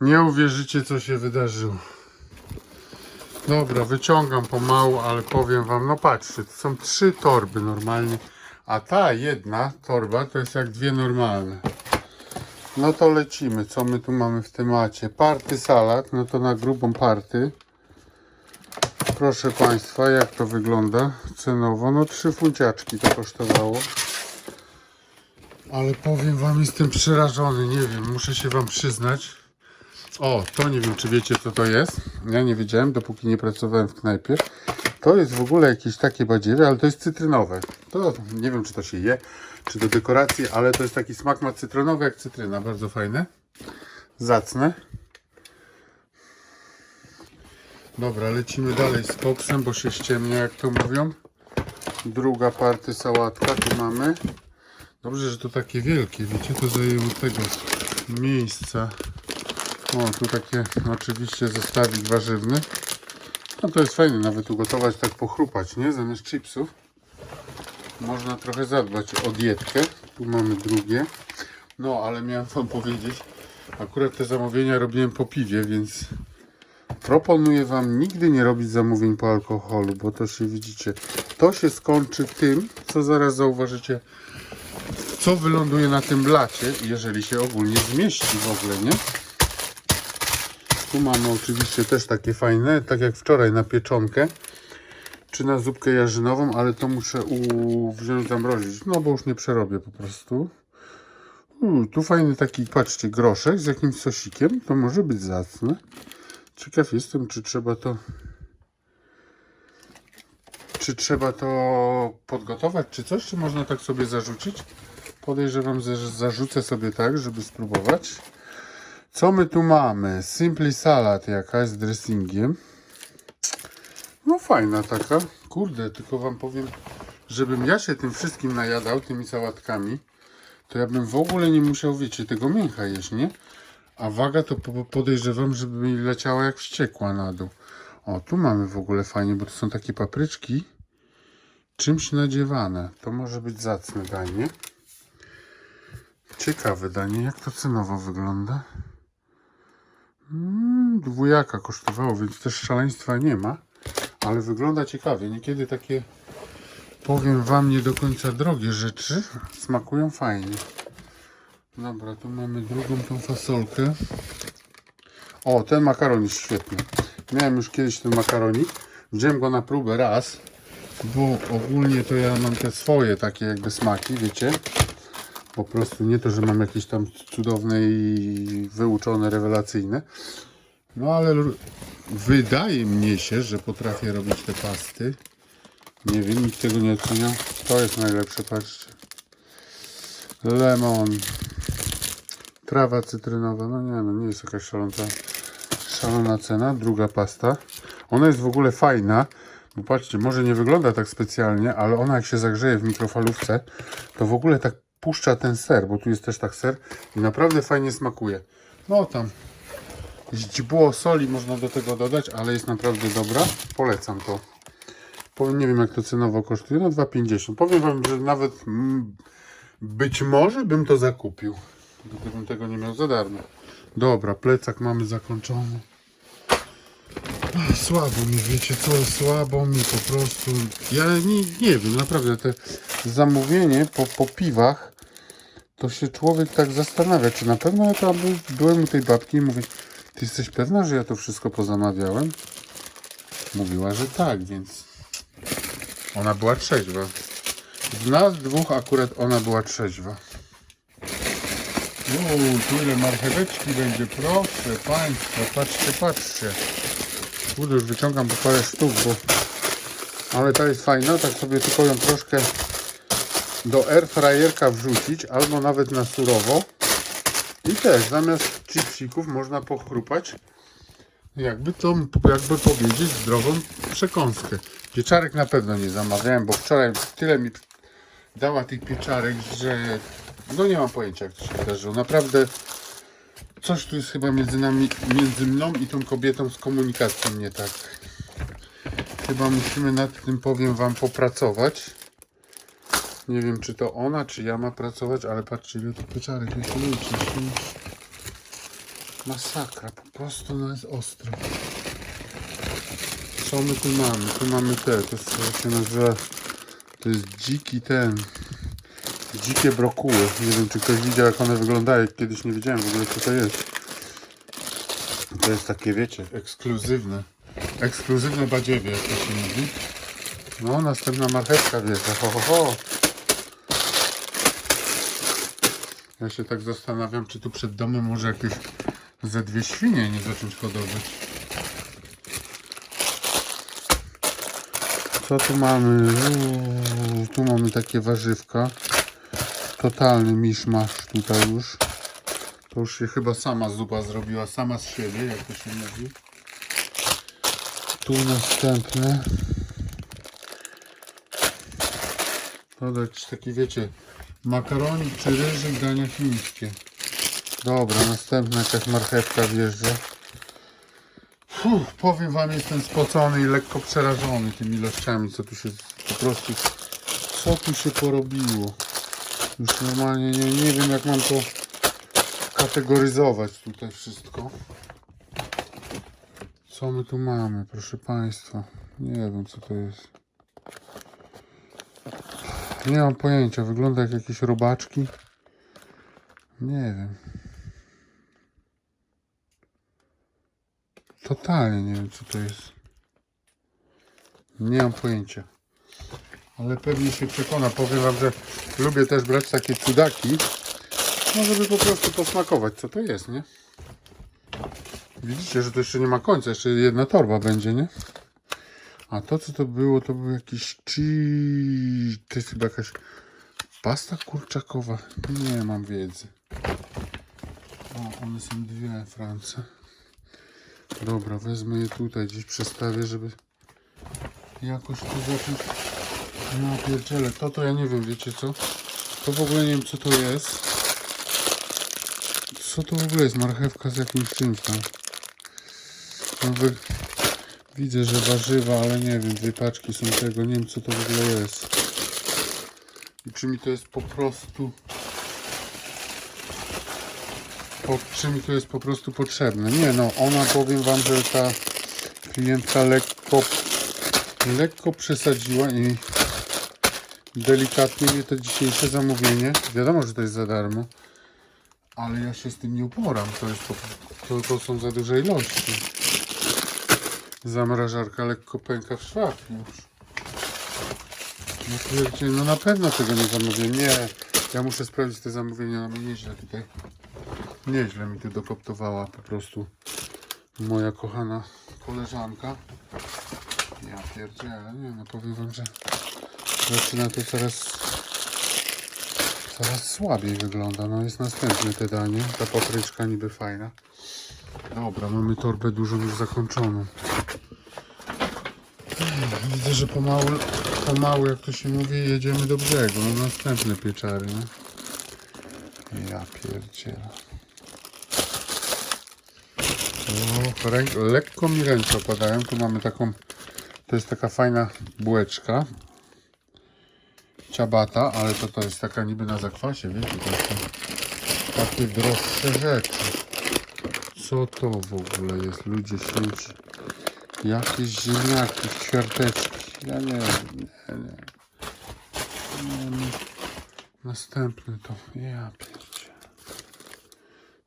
Nie uwierzycie, co się wydarzyło. Dobra, wyciągam pomału, ale powiem wam, no patrzcie, to są trzy torby normalnie, a ta jedna torba to jest jak dwie normalne. No to lecimy, co my tu mamy w temacie? Party salad, no to na grubą party. Proszę Państwa, jak to wygląda cenowo? No trzy funciaczki to kosztowało. Ale powiem Wam, jestem przerażony, nie wiem, muszę się Wam przyznać. O, to nie wiem, czy wiecie, co to jest. Ja nie wiedziałem, dopóki nie pracowałem w knajpie. To jest w ogóle jakieś takie badziewie, ale to jest cytrynowe. To nie wiem, czy to się je, czy do dekoracji, ale to jest taki smak ma cytrynowy jak cytryna. Bardzo fajne. Zacne. Dobra, lecimy dalej z koksem, bo się ściemnia, jak to mówią. Druga party sałatka tu mamy. Dobrze, że to takie wielkie, wiecie, to zajęło tego miejsca. O, tu takie oczywiście zestawik warzywny. No to jest fajne, nawet ugotować, tak pochrupać, nie? Zamiast chipsów. Można trochę zadbać o dietkę. Tu mamy drugie. No, ale miałem wam powiedzieć, akurat te zamówienia robiłem po piwie, więc proponuję wam nigdy nie robić zamówień po alkoholu, bo to się widzicie, to się skończy tym, co zaraz zauważycie, co wyląduje na tym blacie, jeżeli się ogólnie zmieści w ogóle, nie? Tu mamy oczywiście też takie fajne, tak jak wczoraj na pieczonkę, czy na zupkę jarzynową, ale to muszę u... wziąć zamrozić, no bo już nie przerobię po prostu. U, tu fajny taki, patrzcie, groszek z jakimś sosikiem, to może być zacne. Ciekaw jestem, czy trzeba to czy trzeba to podgotować, czy coś, czy można tak sobie zarzucić? Podejrzewam, że zarzucę sobie tak, żeby spróbować. Co my tu mamy? Simply salad jakaś z dressingiem. No fajna taka. Kurde, tylko wam powiem, żebym ja się tym wszystkim najadał, tymi sałatkami, to ja bym w ogóle nie musiał, wiecie, tego mięcha jeść, nie? A waga to po- podejrzewam, żeby mi leciała jak wściekła na dół. O, tu mamy w ogóle fajnie, bo to są takie papryczki czymś nadziewane. To może być zacne danie. Ciekawe danie, jak to cenowo wygląda. Mm, dwójaka kosztowało, więc też szaleństwa nie ma, ale wygląda ciekawie. Niekiedy takie, powiem wam, nie do końca drogie rzeczy smakują fajnie. Dobra, tu mamy drugą tą fasolkę. O, ten makaron jest świetny. Miałem już kiedyś ten makaronik. Wziąłem go na próbę raz, bo ogólnie to ja mam te swoje takie jakby smaki, wiecie. Po prostu nie to, że mam jakieś tam cudowne i wyuczone, rewelacyjne. No ale wydaje mnie się, że potrafię robić te pasty. Nie wiem, nikt tego nie ocenia. To jest najlepsze, patrzcie. Lemon. Trawa cytrynowa. No nie, no nie jest jakaś szalona, szalona cena. Druga pasta. Ona jest w ogóle fajna. Bo patrzcie, może nie wygląda tak specjalnie, ale ona jak się zagrzeje w mikrofalówce, to w ogóle tak puszcza ten ser, bo tu jest też tak ser i naprawdę fajnie smakuje. No tam źdźbło soli można do tego dodać, ale jest naprawdę dobra. Polecam to. Powiem, nie wiem jak to cenowo kosztuje, no 2,50. Powiem wam, że nawet mm, być może bym to zakupił, gdybym tego nie miał za darmo. Dobra, plecak mamy zakończony. Słabo mi, wiecie co, słabo mi po prostu. Ja nie, nie wiem, naprawdę te zamówienie po, po piwach, to się człowiek tak zastanawia, czy na pewno ja by- byłem u tej babki i mówię, ty jesteś pewna, że ja to wszystko pozamawiałem? Mówiła, że tak, więc ona była trzeźwa. Z nas dwóch akurat ona była trzeźwa. Uuu, tu ile marcheweczki będzie, proszę Państwa, patrzcie, patrzcie. Kurde, już wyciągam po parę sztuk, bo... Ale ta jest fajna, tak sobie tylko ją troszkę do airfryerka wrzucić, albo nawet na surowo. I też zamiast chipsików można pochrupać, jakby to, jakby powiedzieć, zdrową przekąskę. Pieczarek na pewno nie zamawiałem, bo wczoraj tyle mi dała tych pieczarek, że no nie mam pojęcia jak to się wydarzyło. Naprawdę coś tu jest chyba między nami, między mną i tą kobietą z komunikacją nie tak. Chyba musimy nad tym, powiem wam, popracować. Nie wiem, czy to ona, czy ja ma pracować, ale patrzcie, ile tu pieczarek jest. Liczy, Masakra, po prostu no jest ostro. Co my tu mamy? Tu mamy te, to jest, się nazywa, to jest dziki ten, dzikie brokuły. Nie wiem, czy ktoś widział, jak one wyglądają. Kiedyś nie wiedziałem w ogóle, co to jest. To jest takie, wiecie, ekskluzywne. Ekskluzywne badziewie, jak to się mówi. No, następna marchewka wjeżdża. Ho, ho, ho. Ja się tak zastanawiam, czy tu przed domem może jakieś ze dwie świnie nie zacząć hodować. Co tu mamy? Uuu, tu mamy takie warzywka. Totalny miszmasz tutaj już. To już się chyba sama zupa zrobiła, sama z siebie, jak to się mówi. Tu następne. Jakiś taki, wiecie, makaronik czy ryżyk, dania chińskie. Dobra, następna jakaś marchewka wjeżdża. Fuh, powiem wam, jestem spocony i lekko przerażony tymi ilościami, co tu się po prostu, co tu się porobiło. Już normalnie nie, nie wiem, jak mam to kategoryzować tutaj wszystko. Co my tu mamy, proszę Państwa? Nie wiem, co to jest. Nie mam pojęcia, wygląda jak jakieś robaczki. Nie wiem. Totalnie nie wiem, co to jest. Nie mam pojęcia. Ale pewnie się przekona. Powiem Wam, że lubię też brać takie cudaki. No, żeby po prostu posmakować, co to jest, nie? Widzicie, że to jeszcze nie ma końca. Jeszcze jedna torba będzie, nie? A to, co to było, to był jakiś cheese. To jest chyba jakaś pasta kurczakowa. Nie mam wiedzy. O, one są dwie, France. Dobra, wezmę je tutaj, gdzieś przestawię, żeby jakoś to zacząć. No pierdziele, to to ja nie wiem, wiecie co? To w ogóle nie wiem, co to jest. Co to w ogóle jest? Marchewka z jakimś czymś tam. No. Widzę, że warzywa, ale nie wiem, dwie paczki są tego, nie wiem co to w ogóle jest. I czy mi to jest po prostu... Po, czy mi to jest po prostu potrzebne? Nie no, ona powiem wam, że ta klientka lekko, lekko przesadziła i delikatnie mnie to dzisiejsze zamówienie. Wiadomo, że to jest za darmo, ale ja się z tym nie uporam. To, jest po, to, to są za duże ilości. Zamrażarka lekko pęka w szwach już. No, pierdzie, no na pewno tego nie zamówię. Nie, ja muszę sprawdzić te zamówienia. Mi nieźle tutaj. Nieźle mi tu dokoptowała po prostu moja kochana koleżanka. Ja pierdzielę, nie no powiem wam, że zaczyna to coraz coraz słabiej wygląda. No jest następne te danie. Ta papryczka niby fajna. Dobra, mamy torbę dużą już zakończoną. Widzę, że pomału, pomału, jak to się mówi, jedziemy do brzegu. No następne pieczary, nie? Ja pierdzielę. Ręk, lekko mi ręce opadają. Tu mamy taką, to jest taka fajna bułeczka. Ciabata, ale to, to jest taka niby na zakwasie, wiecie, to są takie droższe rzeczy. Co to w ogóle jest, ludzie święci? Jakieś ziemniaki, ćwiarteczki. Ja nie wiem, nie, nie. Następny to, ja pierdzie.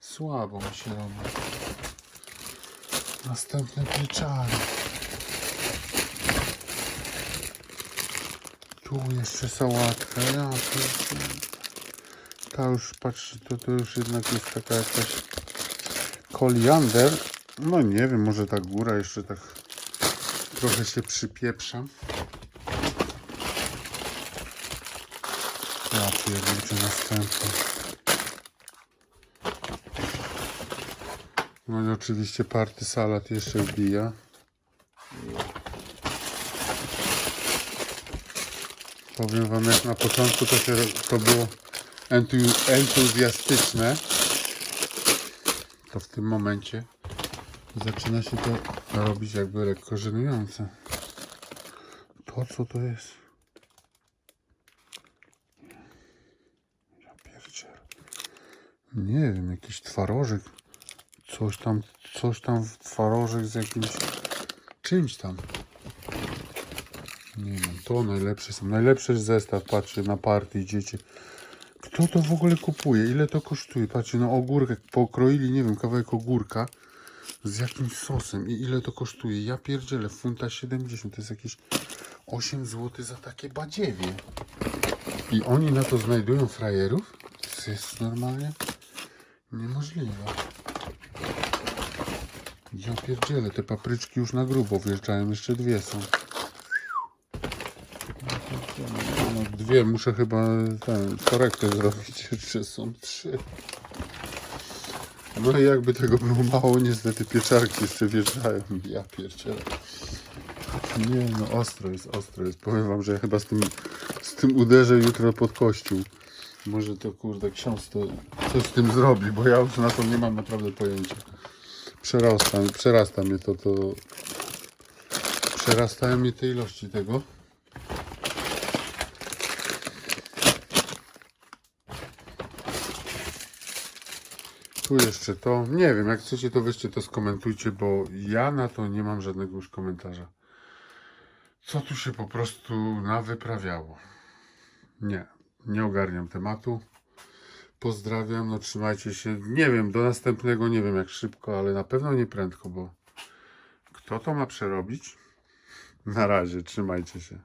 Słabo mi się robi. Następne pieczary. Tu jeszcze sałatka, ja pierdzie. Ta już, patrzcie, to, to już jednak jest taka jakaś koliander. No nie wiem, może ta góra jeszcze tak trochę się przypieprzam. Ja pierniczę następny. No i oczywiście party salat jeszcze wbija. Powiem wam jak na początku to się to było entu- entuzjastyczne. To w tym momencie zaczyna się to robić jakby lekko żenujące. To co to jest? Ja pierdzielę. Nie wiem, jakiś twarożek. Coś tam, coś tam w twarożek z jakimś czymś tam. Nie wiem, to najlepsze są. Najlepszy zestaw, patrzcie, na party idziecie. Kto to w ogóle kupuje? Ile to kosztuje? Patrzcie, no ogórek pokroili, nie wiem, kawałek ogórka z jakimś sosem. I ile to kosztuje? Ja pierdzielę, funta 70, to jest jakieś 8 zł za takie badziewie. I oni na to znajdują frajerów? To jest normalnie niemożliwe. Ja pierdzielę, te papryczki już na grubo wjeżdżają, jeszcze dwie są. No, dwie, muszę chyba ten, korektę zrobić, jeszcze są trzy. No i jakby tego było mało, niestety pieczarki jeszcze wjeżdżają. Ja pierdzielę. Nie no, ostro jest, ostro jest. Powiem wam, że ja chyba z tym, z tym uderzę jutro pod kościół. Może to kurde ksiądz to coś z tym zrobi, bo ja już na to nie mam naprawdę pojęcia. Przerasta, przerasta mnie to, to... Przerastają mnie te ilości tego. Tu jeszcze to. Nie wiem, jak chcecie to weźcie to skomentujcie, bo ja na to nie mam żadnego już komentarza. Co tu się po prostu nawyprawiało? Nie, nie ogarniam tematu. Pozdrawiam, no trzymajcie się. Nie wiem, do następnego nie wiem jak szybko, ale na pewno nie prędko, bo kto to ma przerobić? Na razie, trzymajcie się.